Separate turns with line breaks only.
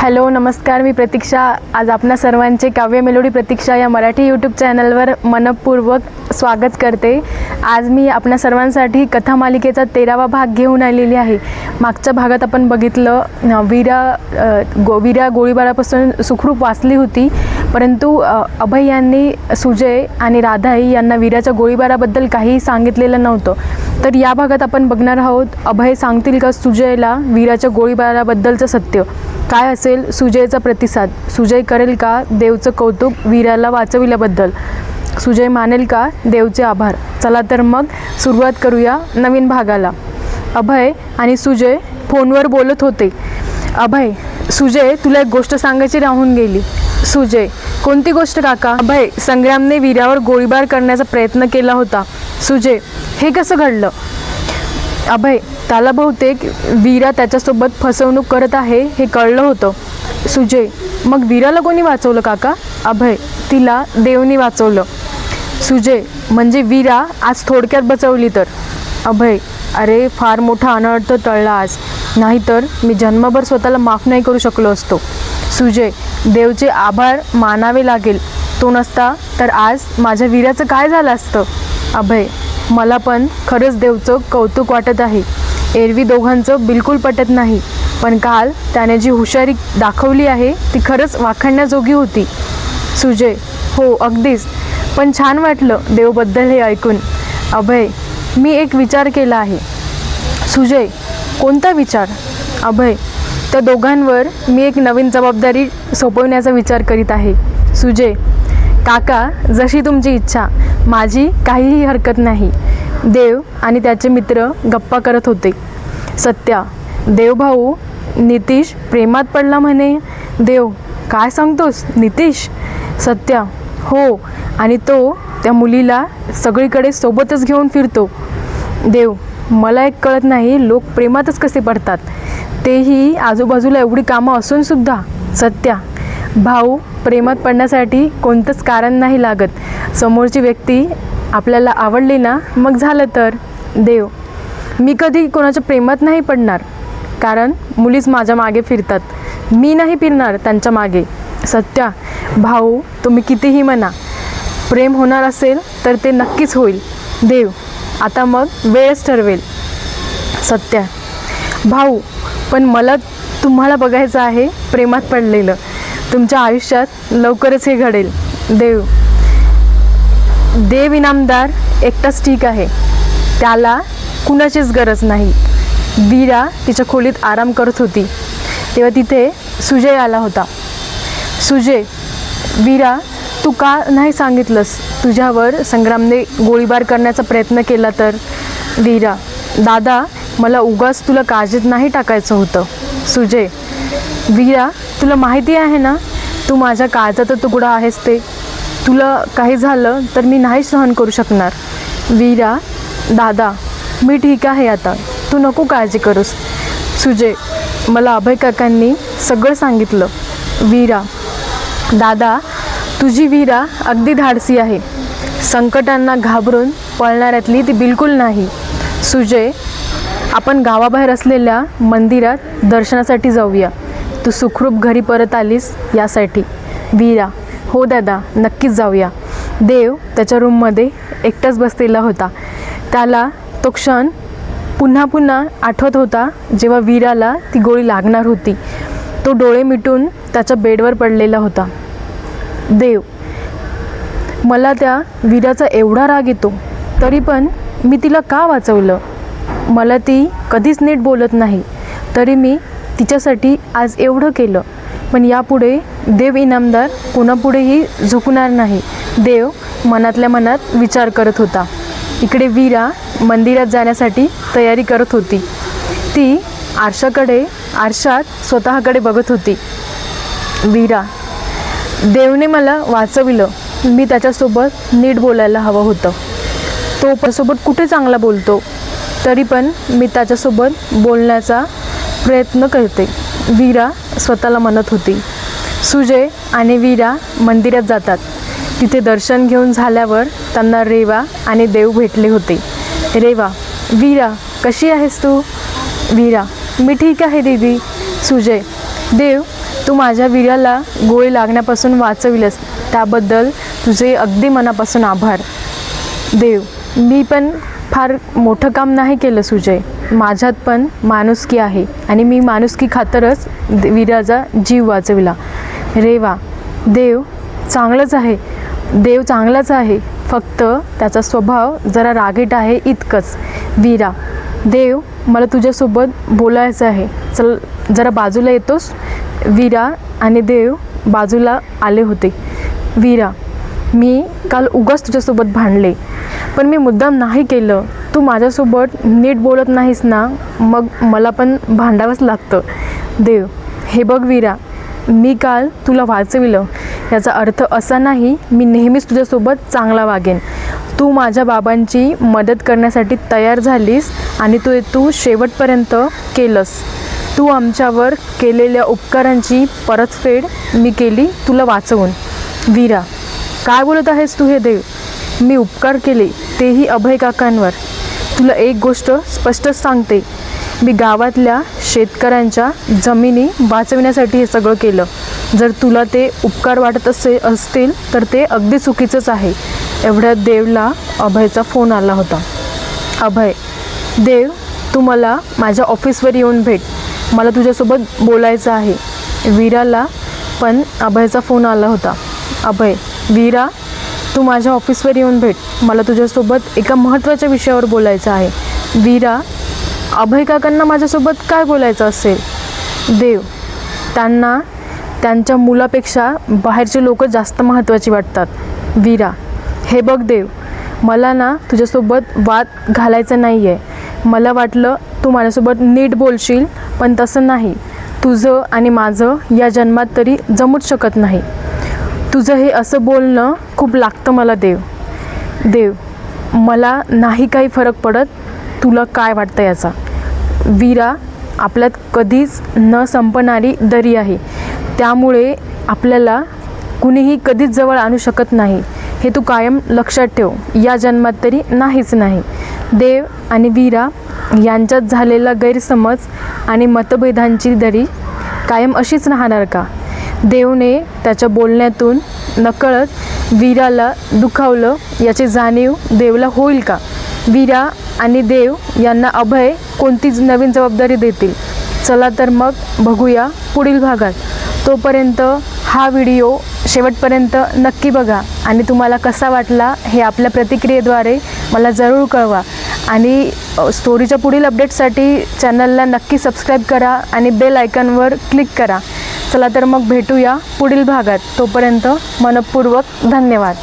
Hello नमस्कार मी प्रतीक्षा. आज आपणा सर्वांचे काव्य मेलोडी प्रतीक्षा या मराठी यूट्यूब चॅनलवर मनपूर्वक स्वागत करते. आज मी आपणा सर्वांसाठी कथा मालिकेचा तेरावा भाग घेऊन आलेली आहे. मागच्या भागात आपण बघितलं वीरा गो वीरा गोळीबारापासून सुखरूप वाचली होती. परंतु अभय यांनी सुजय आणि राधाई यांना वीराच्या गोळीबाराबद्दल काहीही सांगितलेलं नव्हतं. तर या भागात आपण बघणार आहोत अभय सांगतील का सुजयला वीराच्या गोळीबाराबद्दलचं सत्य? काय असेल सुजयचा प्रतिसाद? सुजय करेल का देवचं कौतुक वीराला वाचविल्याबद्दल? सुजय मानेल का देवचे आभार? चला तर मग सुरुवात करूया नवीन भागाला. अभय आणि सुजय फोनवर बोलत होते. अभय सुजय तुला एक गोष्ट सांगायची राहून गेली. सुजय कोणती गोष्ट काका? अभय संग्रामने वीरावर गोळीबार करण्याचा प्रयत्न केला होता. सुजय हे कसं घडलं? अभय त्याला बहुतेक वीरा त्याच्यासोबत फसवणूक करत आहे हे कळलं होतं. सुजय मग वीराला कोणी वाचवलं काका? अभय तिला देवनी वाचवलं. सुजय म्हणजे वीरा आज थोडक्यात बचवली तर. अभय अरे फार मोठा अनर्थ टळला आज. नाहीतर मी जन्मभर स्वतःला माफ नाही करू शकलो असतो. सुजय देवचे आभार मानावे लागेल. तो नसता तर आज माझ्या वीराचं काय झालं असतं? अभय मला पण खरंच देवचं कौतुक वाटत आहे. एरवी दोघांचं बिलकुल पटत नाही. पण काल त्याने जी हुशारी दाखवली आहे ती खरंच वाखाणण्याजोगी होती. सुजय हो अगदीच. पण छान वाटलं देवबद्दल हे ऐकून. अभय मी एक विचार केला आहे. सुजय कोणता विचार? अभय त्या दोघांवर मी एक नवीन जबाबदारी सोपवण्याचा विचार करीत आहे. सुजय काका जशी तुमची इच्छा माझी काहीही हरकत नाही. देव आणि त्याचे मित्र गप्पा करत होते. सत्या देवभाऊ नितीश प्रेमात पडला म्हणे. देव काय सांगतोस नितीश? सत्या हो आणि तो त्या मुलीला सगळीकडे सोबतच घेऊन फिरतो. देव मला एक कळत नाही लोक प्रेमातच कसे पडतात. तेही आजूबाजूला एवढी कामं असून सुद्धा सत्या भाऊ प्रेमात पडण्यासाठी कोणतंच कारण नाही लागत. समोरची व्यक्ती आपल्याला आवडली ना मग झालं तर? देव मी कधी कोणाच्या प्रेमात नाही पडणार. कारण मुलीच माझ्या मागे फिरतात. मी नाही फिरणार त्यांच्या मागे. सत्या भाऊ तुम्ही कितीही म्हणा प्रेम होणार असेल तर ते नक्कीच होईल. देव आता मग वेळच ठरवेल. सत्या भाऊ पण मला तुम्हाला बघायचं आहे प्रेमात पडलेलं. तुमच्या आयुष्यात लवकरच हे घडेल. देव. देव इनामदार एकटाच ठीक आहे. त्याला कुणाचीच गरज नाही. वीरा तिच्या खोलीत आराम करत होती. तेव्हा तिथे सुजय आला होता. सुजय वीरा तू का नाही सांगितलंस? तुझ्यावर संग्रामने गोळीबार करण्याचा प्रयत्न केला तर? वीरा दादा मला उगाच तुला काळजीत नाही टाकायचं होतं. सुजय वीरा तुला माहिती आहे ना? तू माझ्या काळजाचा तुकडा आहेस ते. तुला काही झालं तर मी नाही सहन करू शकणार. वीरा दादा मी ठीक आहे आता. तू नको काळजी करूस. सुजय मला अभय काकांनी सगळं सांगितलं. वीरा दादा तुझी वीरा अगदी धाडसी आहे. संकटांना घाबरून पळणाऱ्यातली ती बिलकुल नाही. सुजय आपण गावाबाहेर असलेल्या मंदिरात दर्शनासाठी जाऊया. तू सुखरूप घरी परत आलीस यासाठी. वीरा हो दादा नक्कीच जाऊया. देव त्याच्या रूममध्ये एकटाच बसलेला होता. त्याला तो क्षण पुन्हा पुन्हा आठवत होता जेव्हा वीराला ती गोळी लागणार होती. तो डोळे मिटून त्याच्या बेडवर पडलेला होता. देव मला त्या वीराचा एवढा राग येतो तरी पण मी तिला का वाचवलं? मला ती कधीच नीट बोलत नाही. तरी मी तिच्यासाठी आज एवढं केलं. पण यापुढे देव इनामदार कोणापुढेही झुकणार नाही. देव मनातल्या मनात विचार करत होता. इकडे वीरा मंदिरात जाण्यासाठी तयारी करत होती. ती आरशाकडे आरशात स्वतःकडे बघत होती. वीरा देवने मला वाचविलं. मी त्याच्यासोबत नीट बोलायला हवं होतं. तो त्यासोबत कुठे चांगला बोलतो? तरी पण मी त्याच्यासोबत बोलण्याचा प्रयत्न करते. वीरा स्वतःला म्हणत होती सुजय आणि वीरा मंदिरात जातात. तिथे दर्शन घेऊन झाल्यावर त्यांना रेवा आणि देव भेटले होते. रेवा वीरा कशी आहेस तू? वीरा मी ठीक आहे दीदी. सुजय देव तू माझ्या वीराला गोळी लागण्यापासून वाचविलंस. त्याबद्दल तुझे अगदी मनापासून आभार. देव मी पण फार मोठं काम नाही केलं सुजय. माझ्यात पण माणुसकी आहे आणि मी माणुसकी खातरच दे- जीव वाचविला. रे वा देव चांगलंच आहे. देव चांगलाच आहे. फक्त त्याचा स्वभाव जरा रागीट आहे इतकंच. वीरा देव मला तुझ्यासोबत बोलायचं आहे. चल जरा बाजूला येतोस? वीरा आणि देव बाजूला आले होते. वीरा मी काल उगाच तुझ्यासोबत भांडले. पण मी मुद्दाम नाही केलं. तू माझ्यासोबत नीट बोलत नाहीस ना मग मला पण भांडावंच लागतं. देव हे बघ वीरा मी काल तुला वाचविलं. याचा अर्थ असा नाही मी नेहमीच तुझ्यासोबत चांगला वागेन. तू माझ्या बाबांची मदत करण्यासाठी तयार झालीस आणि तू तू शेवटपर्यंत केलंस. तू आमच्यावर केलेल्या उपकारांची परतफेड मी केली तुला वाचवून. वीरा काय बोलत आहेस तू हे देव? मी उपकार केले तेही अभय काकांवर. तुला एक गोष्ट स्पष्टच सांगते. मी गावातल्या शेतकऱ्यांच्या जमिनी वाचविण्यासाठी हे सगळं केलं. जर तुला ते उपकार वाटत असे असतील तर ते अगदी चुकीचंच आहे. एवढ्या देवला अभयचा फोन आला होता. अभय देव तू मला माझ्या ऑफिसवर येऊन भेट. मला तुझ्यासोबत बोलायचं आहे. वीराला पण अभयचा फोन आला होता. अभय वीरा तू माझ्या ऑफिसवर येऊन भेट. मला तुझ्यासोबत एका महत्त्वाच्या विषयावर बोलायचं आहे. वीरा अभय काकांना माझ्यासोबत काय बोलायचं असेल? देव त्यांना त्यांच्या मुलापेक्षा बाहेरचे लोक जास्त महत्त्वाची वाटतात. वीरा हे बघ देव मला ना तुझ्यासोबत वाद घालायचा नाही आहे मला वाटलं तू माझ्यासोबत नीट बोलशील पण तसं नाही. तुझं आणि माझं या जन्मात तरी जमूच शकत नाही. तुझं हे असं बोलणं खूप लागतं मला देव. देव मला नाही काही फरक पडत तुला काय वाटतं याचा. वीरा आपल्यात कधीच न संपणारी दरी आहे. त्यामुळे आपल्याला कुणीही कधीच जवळ आणू शकत नाही. हे तू कायम लक्षात ठेव. या जन्मात तरी नाहीच नाही. देव आणि वीरा यांच्यात झालेला गैरसमज आणि मतभेदांची दरी कायम अशीच राहणार का? देवने त्याच्या बोलण्यातून नकळत वीराला दुखावलं याची जाणीव देवला होईल का? वीरा आणि देव यांना अभय कोणतीच नवीन जबाबदारी देतील? चला तर मग बघूया पुढील भागात. तोपर्यंत हा व्हिडिओ शेवटपर्यंत नक्की बघा आणि तुम्हाला कसा वाटला हे आपल्या प्रतिक्रियेद्वारे मला जरूर कळवा. आणि स्टोरीच्या पुढील अपडेटसाठी चॅनलला नक्की सबस्क्राईब करा आणि बेल आयकॉनवर क्लिक करा. चला तर मग भेटूया पुढील भागात. तोपर्यंत मनपूर्वक धन्यवाद.